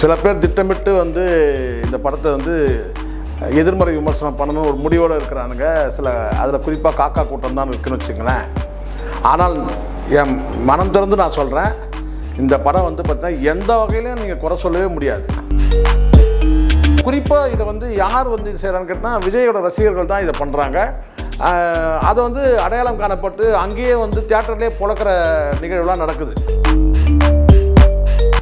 சில பேர் திட்டமிட்டு வந்து இந்த படத்தை வந்து எதிர்மறை விமர்சனம் பண்ணணும் ஒரு முடிவோடு இருக்கிறானுங்க. சில அதில் குறிப்பாக காக்கா கூட்டம் தான் இருக்குன்னு வச்சுங்களேன் ஆனால் என் மனம் திறந்து நான் சொல்கிறேன் இந்த படம் வந்து பார்த்தீங்கன்னா எந்த வகையிலையும் நீங்கள் குறை சொல்லவே முடியாது. குறிப்பாக இதை வந்து யார் வந்து இது செய்கிறான்னு கேட்டால் விஜயோட ரசிகர்கள் தான் இதை பண்ணுறாங்க அதை வந்து அடையாளம் காணப்பட்டு அங்கேயே வந்து தியேட்டர்லேயே புழக்கிற நிகழ்வுலாம் நடக்குது.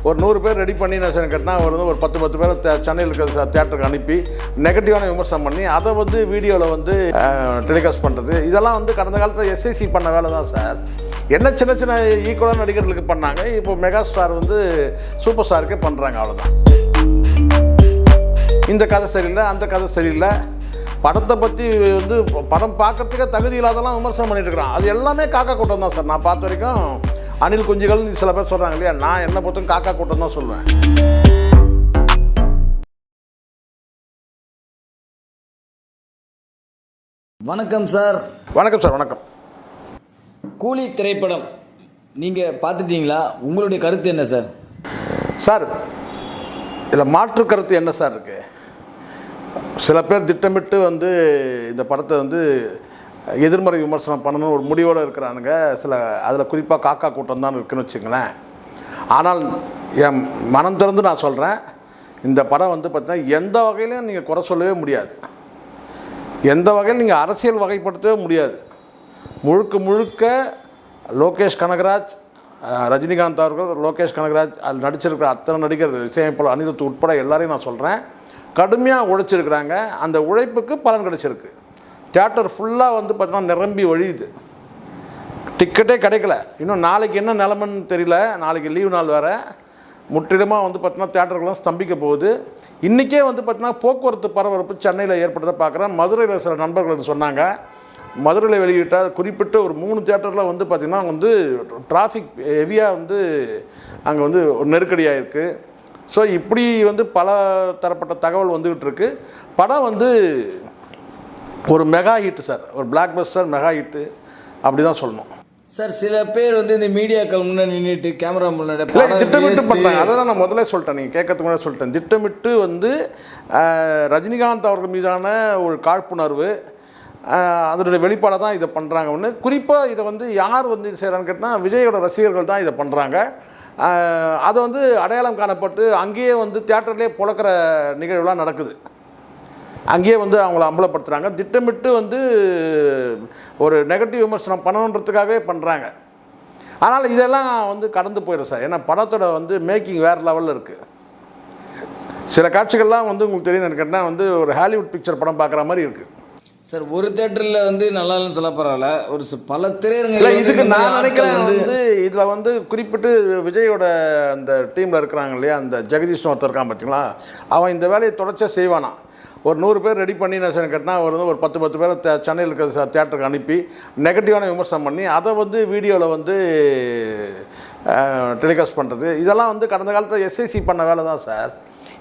ஒரு நூறு பேர் ரெடி பண்ணி நான் கட்டினா அவர் ஒரு ஒரு பத்து பத்து பேர் தே- சென்னையில் இருக்கிற தேட்டருக்கு அனுப்பி நெகட்டிவான விமர்சனம் பண்ணி அதை வந்து வீடியோவில் வந்து டெலிகாஸ்ட் பண்ணுறது இதெல்லாம் வந்து கடந்த காலத்தில் எஸ்ஐசி பண்ண வேலை தான் சார் என்ன சின்ன சின்ன ஈக்குவலாக நடிகர்களுக்கு பண்ணாங்க இப்போ மெகா ஸ்டார் வந்து சூப்பர் ஸ்டாருக்கே பண்ணுறாங்க அவ்வளோதான் இந்த கதை சரியில்லை அந்த கதை சரியில்லை. படத்தை பற்றி வந்து படம் பார்க்கறதுக்கே தகுதி இல்லாதெல்லாம் விமர்சனம் பண்ணிட்டு இருக்கிறான். அது எல்லாமே காக்கா கூட்டம் தான் சார் நான் பார்த்த வரைக்கும் அணில் குஞ்சுகள் சில பேர் சொல்கிறாங்க இல்லையா? நான் என்ன பொறுத்தும் காக்கா கூட்டம் தான் சொல்லுவேன் வணக்கம் சார். வணக்கம் சார். வணக்கம். கூலி திரைப்படம் நீங்கள் பார்த்துட்டீங்களா? உங்களுடைய கருத்து என்ன சார்? சார் இதில் மாற்று கருத்து என்ன சார் இருக்குது சில பேர் திட்டமிட்டு வந்து இந்த படத்தை வந்து எதிர்மறை விமர்சனம் பண்ணணும் ஒரு முடிவோடு இருக்கிறானுங்க. சில அதில் குறிப்பாக காக்கா கூட்டம் தான் இருக்குன்னு வச்சுங்களேன் ஆனால் என் மனம் திறந்து நான் சொல்கிறேன் இந்த படம் வந்து பார்த்தீங்கன்னா எந்த வகையிலையும் நீங்கள் குறை சொல்லவே முடியாது. எந்த வகையில் நீங்கள் அரசியல் வகைப்படுத்தவே முடியாது. முழுக்க முழுக்க லோகேஷ் கனகராஜ் ரஜினிகாந்த் அவர்கள் லோகேஷ் கனகராஜ் அதில் நடிச்சிருக்கிற அத்தனை நடிகர் இசையமைப்பாளர் அனிருத் உட்பட எல்லாரையும் நான் சொல்கிறேன் கடுமையாக உழைச்சிருக்கிறாங்க. அந்த உழைப்புக்கு பலன் கிடைச்சிருக்கு. தியேட்டர் ஃபுல்லாக வந்து பார்த்தீங்கன்னா நிரம்பி வழியுது டிக்கெட்டே கிடைக்கல. இன்னும் நாளைக்கு என்ன நிலமைன்னு தெரியல. நாளைக்கு லீவு நாள் வேறு. முற்றிலுமாக வந்து பார்த்தீங்கன்னா தேட்டர்கள்லாம் ஸ்தம்பிக்க போகுது. இன்றைக்கே வந்து பார்த்தீங்கன்னா போக்குவரத்து பரபரப்பு சென்னையில் ஏற்பட்டதை பார்க்குறேன். மதுரையில் சில நண்பர்கள் வந்து சொன்னாங்க. மதுரையில் வெளியிட்டால் குறிப்பிட்ட ஒரு மூணு தேட்டரில் வந்து பார்த்திங்கன்னா வந்து டிராஃபிக் ஹெவியாக வந்து அங்கே வந்து நெருக்கடியாக இருக்குது ஸோ இப்படி வந்து பல தரப்பட்ட தகவல் வந்துக்கிட்டு இருக்குது படம் வந்து ஒரு மெகா ஹிட் சார் ஒரு பிளாக் பஸ்டர் மெகா ஹிட்டு அப்படி தான் சொல்லணும். சார் சில பேர் வந்து இந்த மீடியாக்கள் முன்னாடி நின்றுட்டு கேமரா முன்னாடி திட்டமிட்டு. பண்ணுறாங்க அதான் நான் முதல்ல சொல்லிட்டேன். நீங்கள் கேட்கறதுக்கு முன்னாடி சொல்லிட்டேன். திட்டமிட்டு வந்து ரஜினிகாந்த் அவர்கள் மீதான ஒரு காழ்ப்புணர்வு அதனுடைய வெளிப்பாடாக தான் இதை பண்ணுறாங்க ஒன்று குறிப்பாக இதை வந்து யார் வந்து இது செய்கிறான்னு கேட்டால் விஜயோட ரசிகர்கள் தான் இதை பண்ணுறாங்க அதை வந்து அடையாளம் காணப்பட்டு அங்கேயே வந்து தியேட்டர்லேயே புழக்கிற நிகழ்வுலாம் நடக்குது. அங்கேயே வந்து அவங்கள அம்பலப்படுத்துகிறாங்க திட்டமிட்டு வந்து ஒரு நெகட்டிவ் விமர்சனம் பண்ணணுன்றதுக்காகவே பண்ணுறாங்க ஆனால் இதெல்லாம் வந்து கடந்து போயிடும் சார். ஏன்னா படத்தோட வந்து மேக்கிங் வேறு லெவலில் இருக்குது சில காட்சிகள்லாம் வந்து உங்களுக்கு தெரியும் நினைக்கிறேன்னா வந்து ஒரு ஹாலிவுட் பிக்சர் படம் பார்க்குற மாதிரி இருக்குது சார் ஒரு தேட்டரில் வந்து நல்லா இல்லைன்னு சொல்ல பரவாயில்ல. ஒரு பல இல்லை திரையரங்குகள் இதுக்கு நான் நினைக்கிறேன் வந்து இதில் வந்து குறிப்பிட்டு விஜயோட அந்த டீமில் இருக்கிறாங்க இல்லையா அந்த ஜெகதீஷ் ஒருத்தர் இருக்கான் பார்த்தீங்களா அவன் இந்த வேலையை தொடர்ச்சியாக செய்வானா? ஒரு நூறு பேர் ரெடி பண்ணி நான் சொன்ன கேட்டால் ஒரு வந்து ஒரு பத்து பத்து பேர் சென்னையில் இருக்கிற தேட்டருக்கு அனுப்பி நெகட்டிவான விமர்சனம் பண்ணி அதை வந்து வீடியோவில் வந்து டெலிகாஸ்ட் பண்ணுறது இதெல்லாம் வந்து கடந்த காலத்தில் எஸ்ஐசி பண்ண வேலை தான் சார்.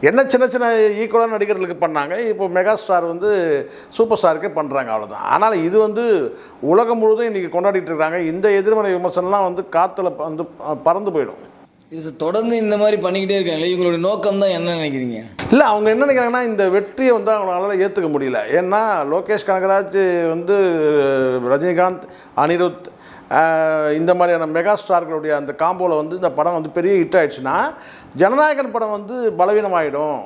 என்ன சின்ன சின்ன ஈக்குவலான நடிகர்களுக்கு பண்ணாங்க இப்போ மெகா ஸ்டார் வந்து சூப்பர் ஸ்டாருக்கே பண்ணுறாங்க அவ்வளோதான் ஆனால் இது வந்து உலகம் முழுவதும் இன்றைக்கி கொண்டாடிட்டு இருக்காங்க. இந்த எதிர்மறை விமர்சனம்லாம் வந்து காற்றுல வந்து பறந்து போயிடும். இது தொடர்ந்து இந்த மாதிரி பண்ணிக்கிட்டே இருக்காங்களே இவங்களுடைய நோக்கம் தான் என்ன நினைக்கிறீங்க? இல்லை அவங்க என்ன நினைக்கிறாங்கன்னா இந்த வெற்றியை வந்து அவங்களால ஏற்றுக்க முடியல. ஏன்னா லோகேஷ் கனகராஜ் வந்து ரஜினிகாந்த் அனிருத் இந்த மாதிரியான மெகா ஸ்டார்களுடைய அந்த காம்போவில் வந்து இந்த படம் வந்து பெரிய ஹிட் ஆகிடுச்சுன்னா ஜனநாயகன் படம் வந்து பலவீனமாயிடும்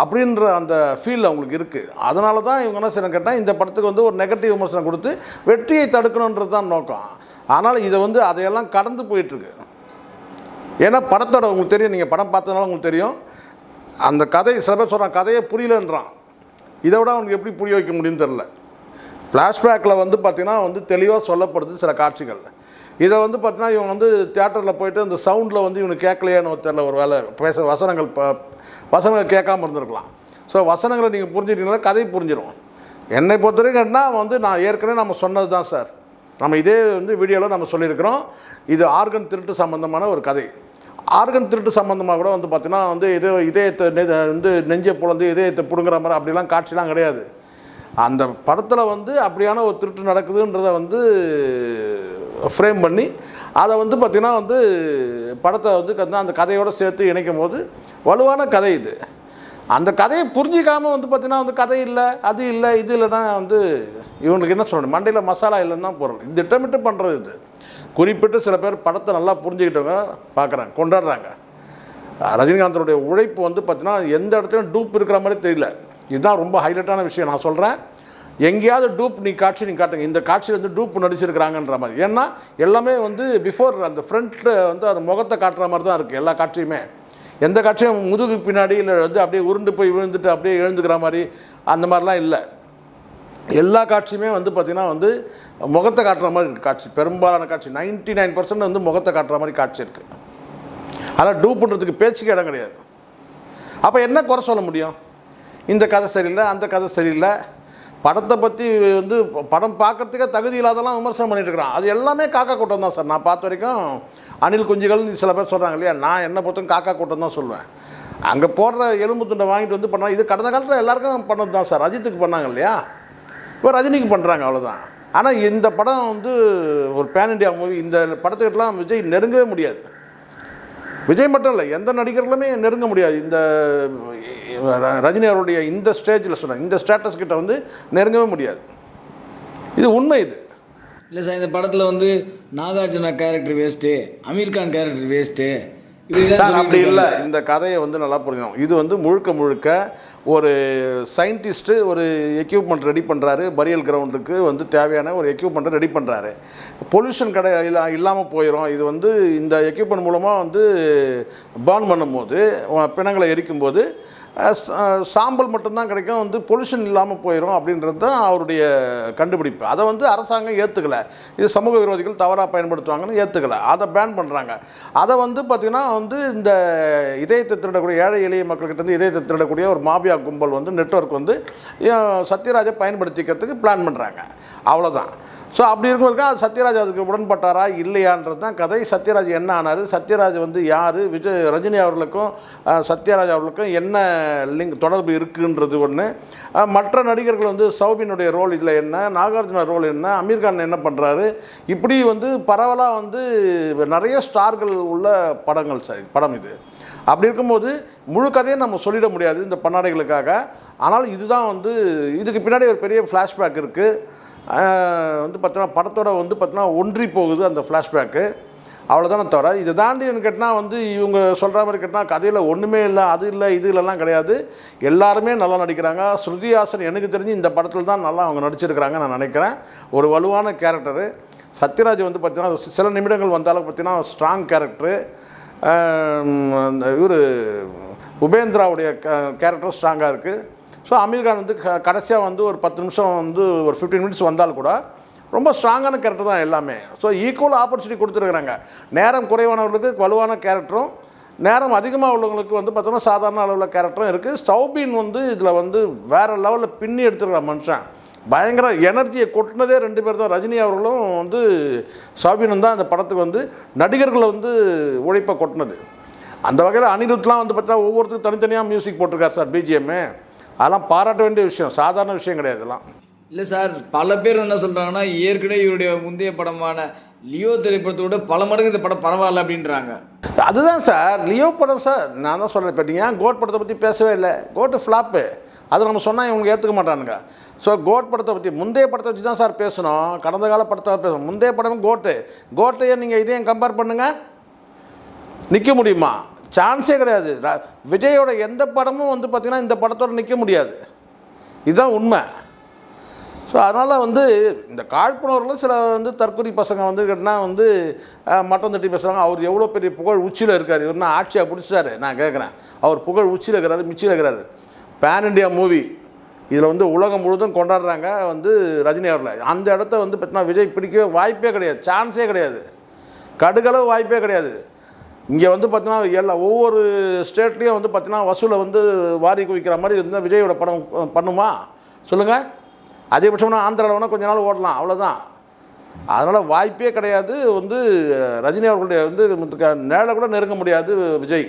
அப்படின்ற அந்த ஃபீல் அவங்களுக்கு இருக்குது அதனால தான் இவங்க என்ன செய்யணும் கேட்டால் இந்த படத்துக்கு வந்து ஒரு நெகட்டிவ் விமர்சனம் கொடுத்து வெற்றியை தடுக்கணுன்றது தான் நோக்கம். ஆனால் இதை வந்து அதையெல்லாம் கடந்து போயிட்டுருக்கு. ஏன்னா படத்தோட உங்களுக்கு தெரியும் நீங்கள் படம் பார்த்ததுனால உங்களுக்கு தெரியும். அந்த கதை சில பேர் சொல்கிறான் கதையே புரியலன்றான். இதை விட அவனுக்கு எப்படி புரிய வைக்க முடியும்னு தெரில ஃப்ளாஷ்பேக்கில் வந்து பார்த்திங்கன்னா வந்து தெளிவாக சொல்லப்படுது சில காட்சிகள் இதை வந்து பார்த்தீங்கன்னா இவங்க வந்து தேட்டரில் போயிட்டு அந்த சவுண்டில் வந்து இவனுக்கு கேட்கலையான்னு தெரில ஒரு வேலை பேச வசனங்கள் வசனங்கள் கேட்காம இருந்திருக்கலாம். ஸோ வசனங்களை நீங்கள் புரிஞ்சிட்டீங்களா கதை புரிஞ்சிடும் என்னை பொறுத்தவரைக்கும்னா என்ன வந்து நான் ஏற்கனவே நம்ம சொன்னது தான் சார். நம்ம இதே வந்து வீடியோவில் நம்ம சொல்லியிருக்கிறோம். இது ஆர்கன் திருட்டு சம்மந்தமான ஒரு கதை. ஆர்கன் திருட்டு சம்மந்தமாக கூட வந்து பார்த்திங்கன்னா வந்து இதே இதயத்தை நெ- வந்து நெஞ்சை புலந்து இதயத்தை பிடுங்குற மாதிரி அப்படிலாம் காட்சிலாம் கிடையாது. அந்த படத்தில் வந்து அப்படியான ஒரு திருட்டு நடக்குதுன்றத வந்து ஃப்ரேம் பண்ணி அதை வந்து பார்த்திங்கன்னா வந்து படத்தை வந்து அந்த கதையோடு சேர்த்து இணைக்கும் போது வலுவான கதை இது. அந்த கதையை புரிஞ்சிக்காமல் வந்து பார்த்தீங்கன்னா வந்து கதை இல்லை அது இல்லை இது இல்லைன்னா வந்து இவங்களுக்கு என்ன சொல்லணும்? மண்டையில் மசாலா இல்லைன்னா பொருள். இது திட்டமிட்டு பண்ணுறது இது. குறிப்பிட்டு சில பேர் படத்தை நல்லா புரிஞ்சுக்கிட்டவங்க பார்க்குறாங்க கொண்டாடுறாங்க. ரஜினிகாந்தனுடைய உழைப்பு வந்து பார்த்திங்கன்னா எந்த இடத்துலையும் டூப் இருக்கிற மாதிரி தெரியல. இதுதான் ரொம்ப ஹைலைட்டான விஷயம். நான் சொல்கிறேன் எங்கேயாவது டூப் நீ காட்சி நீ காட்டுங்க. இந்த காட்சியில் வந்து டூப் நடிச்சிருக்கிறாங்கன்ற மாதிரி. ஏன்னா எல்லாமே வந்து பிஃபோர் அந்த ஃப்ரண்ட்டில் வந்து அந்த முகத்தை காட்டுற மாதிரி தான் இருக்குது எல்லா காட்சியுமே. எந்த காட்சியும் முதுகு பின்னாடி இல்லை வந்து அப்படியே உருண்டு போய் விழுந்துட்டு அப்படியே எழுந்துக்கிற மாதிரி அந்த மாதிரிலாம் இல்லை. எல்லா காட்சியுமே வந்து பார்த்திங்கன்னா வந்து முகத்தை காட்டுற மாதிரி இருக்குது காட்சி. பெரும்பாலான காட்சி. நைன்ட்டி நைன் பர்சன்ட் வந்து முகத்தை காட்டுற மாதிரி காட்சி இருக்குது ஆனால் டூ பண்ணுறதுக்கு பேச்சுக்கு இடம் கிடையாது. அப்போ என்ன குறை சொல்ல முடியும்? இந்த கதை சரியில்லை அந்த கதை சரியில்லை. படத்தை பற்றி வந்து படம் பார்க்கறதுக்கே தகுதி இல்லாதெல்லாம் விமர்சனம் பண்ணிட்டு இருக்கிறான். அது எல்லாமே காக்கா கூட்டம் தான் சார். நான் பார்த்த வரைக்கும் அணில் குஞ்சுகள்னு சில பேர் சொல்கிறாங்க இல்லையா? நான் என்ன பொறுத்தவரைக்கும் காக்கா கூட்டம் தான் சொல்லுவேன் அங்கே போடுற எலும்பு துண்டை வாங்கிட்டு வந்து பண்ணால் இது கடந்த காலத்தில் எல்லாருக்கும் பண்ணது தான் சார். அஜித்துக்கு பண்ணாங்க இல்லையா? இப்போ ரஜினிக்கு பண்ணுறாங்க அவ்வளோதான் ஆனால் இந்த படம் வந்து ஒரு பேன் இண்டியா மூவி இந்த படத்துக்கிட்டலாம் விஜய் நெருங்கவே முடியாது. விஜய் மட்டும் இல்லை எந்த நடிகர்களுமே நெருங்க முடியாது. இந்த ரஜினி அவருடைய இந்த ஸ்டேஜில் சொன்னேன் இந்த ஸ்டேட்டஸ் கிட்ட வந்து நெருங்கவே முடியாது. இது உண்மை இது. இல்லை சார் இந்த படத்தில் வந்து Nagarjuna character waste Aamir Khan character waste அப்படி இல்லை. இந்த கதையை வந்து நல்லா புரியும் இது வந்து முழுக்க முழுக்க ஒரு சயின்டிஸ்ட்டு ஒரு எக்யூப்மெண்ட் ரெடி பண்ணுறாரு பரியல் கிரவுண்டுக்கு வந்து தேவையான ஒரு எக்யூப்மெண்ட்டை ரெடி பண்ணுறாரு பொல்யூஷன் கடை இல்லா இல்லாமல் போயிடும் இது வந்து இந்த எக்யூப்மெண்ட் மூலமாக வந்து பேர்ன் பண்ணும்போது பிணங்களை எரிக்கும்போது சாம்பல் மட்டும்தான் கிடைக்கும். வந்து பொல்யூஷன் இல்லாமல் போயிடும் அப்படின்றது தான் அவருடைய கண்டுபிடிப்பு. அதை வந்து அரசாங்கம் ஏற்றுக்கலை இது சமூக விரோதிகள் தவறாக பயன்படுத்துவாங்கன்னு ஏற்றுக்கல அதை பேன் பண்ணுறாங்க அதை வந்து பார்த்திங்கன்னா வந்து இந்த இதயத்தை திருடக்கூடிய ஏழை எளிய மக்கள்கிட்ட இருந்து இதயத்தை திருடக்கூடிய ஒரு மாபியா கும்பல் வந்து நெட்வொர்க் வந்து சத்யராஜை பயன்படுத்திக்கிறதுக்கு பிளான் பண்ணுறாங்க அவ்வளோதான் ஸோ அப்படி இருக்கும்போது அது சத்யராஜ் அதுக்கு உடன்பட்டாரா இல்லையான்றது தான் கதை. சத்யராஜ் என்ன ஆனார்? சத்யராஜ் வந்து யார்? விஜய் ரஜினி அவர்களுக்கும் சத்யராஜ் அவர்களுக்கும் என்ன லிங்க் தொடர்பு இருக்குன்றது ஒன்று மற்ற நடிகர்கள் வந்து சௌபினுடைய ரோல் இதில் என்ன நாகார்ஜுனா ரோல் என்ன அமீர்கான் என்ன பண்ணுறாரு இப்படி வந்து பரவலாக வந்து நிறைய ஸ்டார்கள் உள்ள படங்கள் சார் படம் இது. அப்படி இருக்கும்போது முழு கதையை நம்ம சொல்லிட முடியாது இந்த பண்ணாடைகளுக்காக. ஆனால் இதுதான் வந்து இதுக்கு பின்னாடி ஒரு பெரிய ஃப்ளாஷ்பேக் இருக்குது வந்து பார்த்தோன்னா படத்தோட வந்து பார்த்தோன்னா ஒன்றி போகுது அந்த ஃப்ளாஷ்பேக்கு அவ்வளோதானே தவிர இதை தாண்டி கேட்டால் வந்து இவங்க சொல்கிற மாதிரி கேட்டால் கதையில் ஒன்றுமே இல்லை அது இல்லை இது இல்லைலாம் கிடையாது. எல்லாருமே நல்லா நடிக்கிறாங்க. ஸ்ருதி ஹாசன் எனக்கு தெரிஞ்சு இந்த படத்தில் தான் நல்லா அவங்க நடிச்சிருக்கிறாங்க நான் நினைக்கிறேன். ஒரு வலுவான கேரக்டரு சத்யராஜ் வந்து பார்த்திங்கன்னா சில நிமிடங்கள் வந்தாலும் பார்த்தீங்கன்னா ஸ்ட்ராங் கேரக்டரு இவர் உபேந்திராவுடைய கேரக்டர் ஸ்ட்ராங்காக இருக்குது ஸோ அமீர்கான் வந்து க கடைசியாக வந்து ஒரு பத்து நிமிஷம் வந்து ஒரு ஃபிஃப்டீன் மினிட்ஸ் வந்தால் கூட ரொம்ப ஸ்ட்ராங்கான கேரக்டர் தான் எல்லாமே. ஸோ ஈக்குவல் ஆப்பர்ச்சுனிட்டி கொடுத்துருக்குறாங்க. நேரம் குறைவானவர்களுக்கு வலுவான கேரக்டரும் நேரம் அதிகமாக உள்ளவங்களுக்கு வந்து பார்த்தோம்னா சாதாரண அளவில் கேரக்டரும் இருக்குது சௌபின் வந்து இதில் வந்து வேறு லெவலில் பின்னி எடுத்துருக்கிற மனுஷன். பயங்கர எனர்ஜியை கொட்டினதே ரெண்டு பேர் தான். ரஜினி அவர்களும் வந்து சௌபினும் தான் அந்த படத்துக்கு வந்து நடிகர்களை வந்து உழைப்பை கொட்டினது. அந்த வகையில் அனிருத்லாம் வந்து பார்த்தா ஒவ்வொருத்தருக்கும் தனித்தனியாக மியூசிக் போட்டிருக்காரு சார் பிஜிஎம்மு அதெல்லாம் பாராட்ட வேண்டிய விஷயம் சாதாரண விஷயம் கிடையாது இதெல்லாம். இல்லை சார் பல பேர் என்ன சொல்கிறாங்கன்னா ஏற்கனவே இவருடைய முந்தைய படமான லியோ திரைப்படத்தை விட பல மடங்கு இந்த படம் பரவாயில்ல அப்படின்றாங்க. அதுதான் சார் லியோ படம் சார் நான் தான் சொல்கிறேன் இப்போ நீங்கள் கோட் படத்தை பற்றி பேசவே இல்லை? கோட்டு ஃப்ளாப்பு அது நம்ம சொன்னால் இவங்க ஏற்றுக்க மாட்டானுங்க. ஸோ கோட் படத்தை பற்றி முந்தைய படத்தை வச்சு தான் சார் பேசணும். கடந்த கால படத்தை பேசணும். முந்தைய படம் கோட்டு கோட்டையை நீங்கள் இதையும் கம்பேர் பண்ணுங்கள் நிற்க முடியுமா? சான்ஸே கிடையாது. விஜயோட எந்த படமும் வந்து பார்த்திங்கன்னா இந்த படத்தோட நிற்க முடியாது. இதுதான் உண்மை. ஸோ அதனால் வந்து இந்த காழ்ப்புணர்வில் சில வந்து தற்கொலை பசங்க வந்து கேட்டால் வந்து மட்டம் தட்டி பேசுகிறாங்க அவர் எவ்வளோ பெரிய புகழ் உச்சியில் இருக்கார். இவர் நான் ஆட்சியாக பிடிச்சாரு? நான் கேட்குறேன் அவர் புகழ் உச்சியில் இருக்கிறாரு மிச்சியில் இருக்கிறாரு. பேன் இண்டியா மூவி இதில் வந்து உலகம் முழுதும் கொண்டாடுறாங்க வந்து ரஜினி அவர்களை. அந்த இடத்த வந்து பார்த்தீங்கன்னா விஜய் பிடிக்கவே வாய்ப்பே கிடையாது. சான்ஸே கிடையாது. கடுகளவு வாய்ப்பே கிடையாது. இங்கே வந்து பார்த்தீங்கன்னா எல்லா ஒவ்வொரு ஸ்டேட்லேயும் வந்து பார்த்தீங்கன்னா வசூலை வந்து வாரி குவிக்கிற மாதிரி இருந்தால் விஜயோட படம் பண்ணுமா? சொல்லுங்கள் அதிகபட்சம்னா ஆந்திராவில் வேணால் கொஞ்ச நாள் ஓடலாம். அவ்வளோதான் அதனால் வாய்ப்பே கிடையாது. வந்து ரஜினி அவர்களுடைய வந்து நேரில் கூட நெருங்க முடியாது விஜய்.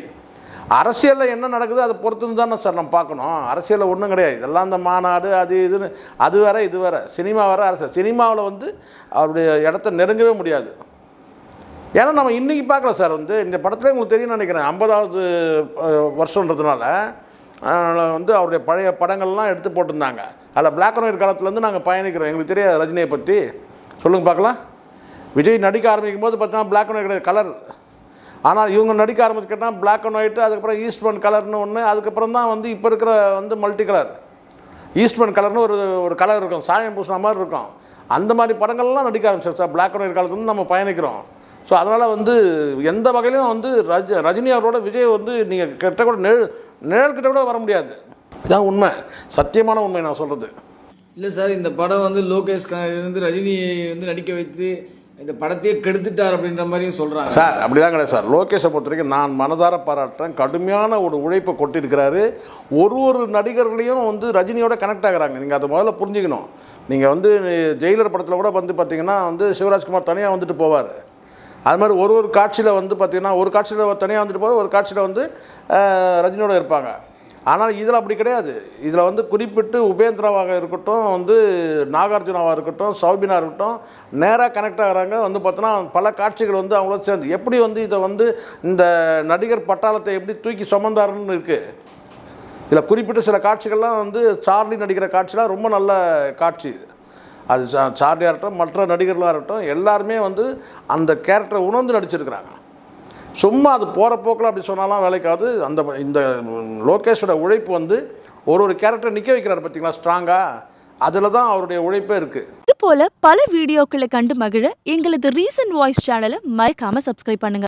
அரசியலில் என்ன நடக்குது அதை பொறுத்து தானே சார் நம்ம பார்க்கணும். அரசியலில் ஒன்றும் கிடையாது. இதெல்லாம் அந்த மாநாடு அது இதுன்னு அது வேற இது வேற. சினிமா வேற அரசியல். சினிமாவில் வந்து அவருடைய இடத்த நெருங்கவே முடியாது. ஏன்னா நம்ம இன்றைக்கி பார்க்கல சார் வந்து இந்த படத்தில் உங்களுக்கு தெரியும்னு நினைக்கிறேன் ஐம்பதாவது வருஷன்றதுனால வந்து அவருடைய பழைய படங்கள்லாம் எடுத்து போட்டிருந்தாங்க. அதில் பிளாக் அண்ட் ஒயிட் காலத்துலேருந்து நாங்கள் பயணிக்கிறோம். எங்களுக்கு தெரியாது ரஜினியை பற்றி. சொல்லுங்கள் பார்க்கலாம். விஜய் நடிக்க ஆரம்பிக்கும் போது பார்த்தீங்கன்னா பிளாக் அண்ட் ஒயிட் கலர் ஆனால் இவங்க நடிக்க ஆரம்பிச்சுக்கிட்டா பிளாக் அண்ட் ஒயிட்டு அதுக்கப்புறம் ஈஸ்ட்மன் கலர்னு ஒன்று அதுக்கப்புறம் தான் வந்து இப்போ இருக்கிற வந்து மல்டி கலர் ஈஸ்ட்மன் கலர்னு ஒரு ஒரு கலர் இருக்கும் சாயம் பூசின மாதிரி இருக்கும். அந்த மாதிரி படங்கள்லாம் நடிக்க ஆரம்பிச்சிருச்சு சார் பிளாக் அண்ட் ஒயிட் காலத்துலேருந்து நம்ம பயணிக்கிறோம். ஸோ அதனால் வந்து எந்த வகையிலும் வந்து ரஜ ரஜினி அவரோட விஜய் வந்து நீங்கள் கிட்ட கூட நிழல் நிழல் கிட்ட கூட வர முடியாது. இதான் உண்மை. சத்தியமான உண்மை நான் சொல்கிறது இல்லை சார் இந்த படம் வந்து லோகேஷ் கனகராஜ் ரஜினியை வந்து நடிக்க வைத்து இந்த படத்தையே கெடுத்துட்டார் அப்படின்ற மாதிரியும் சொல்கிறாங்க சார் அப்படிலாம் கிடையாது சார். லோகேஷை பொறுத்த வரைக்கும் நான் மனதார பாராட்டுறேன். கடுமையான ஒரு உழைப்பை கொட்டிருக்கிறாரு ஒரு ஒரு நடிகர்களையும் வந்து ரஜினியோட கனெக்ட் ஆகிறாங்க. நீங்கள் அதை முதல்ல புரிஞ்சுக்கணும். நீங்கள் வந்து ஜெயிலர் படத்தில் கூட வந்து பார்த்தீங்கன்னா வந்து சிவராஜ்குமார் தனியாக வந்துட்டு போவார். அது மாதிரி ஒரு ஒரு காட்சியில் வந்து பார்த்தீங்கன்னா ஒரு காட்சியில் தனியாக வந்துட்டு போவார் ஒரு காட்சியில் வந்து ரஜினியோட இருப்பாங்க. ஆனால் இதில் அப்படி கிடையாது. இதில் வந்து குறிப்பிட்டு உபேந்திராவாக இருக்கட்டும் வந்து நாகார்ஜுனாவாக இருக்கட்டும் சௌபினா இருக்கட்டும் நேராக கனெக்ட் ஆகுறாங்க. வந்து பார்த்தோன்னா பல காட்சிகள் வந்து அவங்களோட சேர்ந்து. எப்படி வந்து இதை வந்து இந்த நடிகர் பட்டாளத்தை எப்படி தூக்கி சுமந்தாருன்னு இருக்குது இதில் குறிப்பிட்ட சில காட்சிகள்லாம் வந்து சார்லி நடிக்கிற காட்சிலாம் ரொம்ப நல்ல காட்சி. அது சா- சார்லியாக இருக்கட்டும் மற்ற நடிகர்களாக இருக்கட்டும் எல்லாருமே வந்து அந்த கேரக்டரை உணர்ந்து நடிச்சிருக்கிறாங்க. சும்மா அது போகிற போக்கில் அப்படி சொன்னாலாம் வேலைக்காது அந்த இந்த லோகேஷோட உழைப்பு வந்து ஒரு ஒரு கேரக்டர் நிற்க வைக்கிறார் பார்த்தீங்களா ஸ்ட்ராங்காக அதில் தான் அவருடைய உழைப்பே இருக்குது இது போல பல வீடியோக்களை கண்டு மகிழ எங்களது ரீசன்ட் வாய்ஸ் சேனலை மறைக்காமல் சப்ஸ்கிரைப் பண்ணுங்கள்